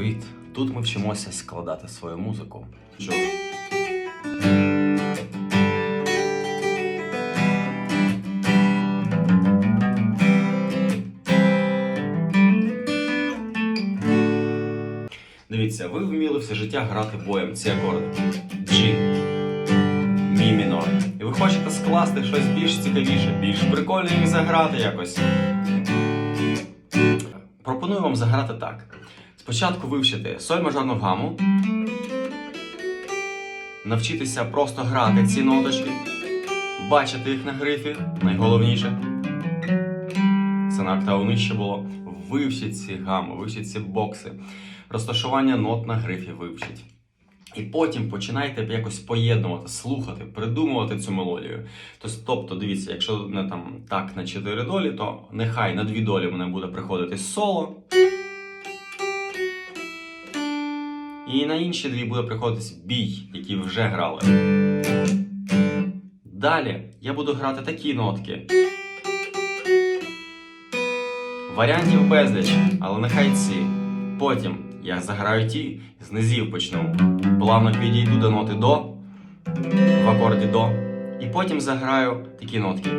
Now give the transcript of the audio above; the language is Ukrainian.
Привіт! Тут ми вчимося складати свою музику. Що? Дивіться, ви вміли все життя грати боєм ці акорди. G, Мі мінор. І ви хочете скласти щось більш цікавіше, більш прикольне і заграти якось. Пропоную вам заграти так. Спочатку вивчити соль мажорну гаму, навчитися просто грати ці ноточки, бачити їх на грифі, найголовніше. Це на октаву нижче було. Вивчіть ці гами, вивчіть ці бокси, розташування нот на грифі вивчіть. І потім починайте якось поєднувати, слухати, придумувати цю мелодію. Тобто, дивіться, якщо не там так на 4 долі, то нехай на 2 долі мене буде приходити соло. І на інші дві буде приходитись бій, який ви вже грали. Далі я буду грати такі нотки. Варіантів безліч, але нехай ці. Потім я заграю ті, з низів почну. Плавно підійду до ноти до в акорді до. І потім заграю такі нотки.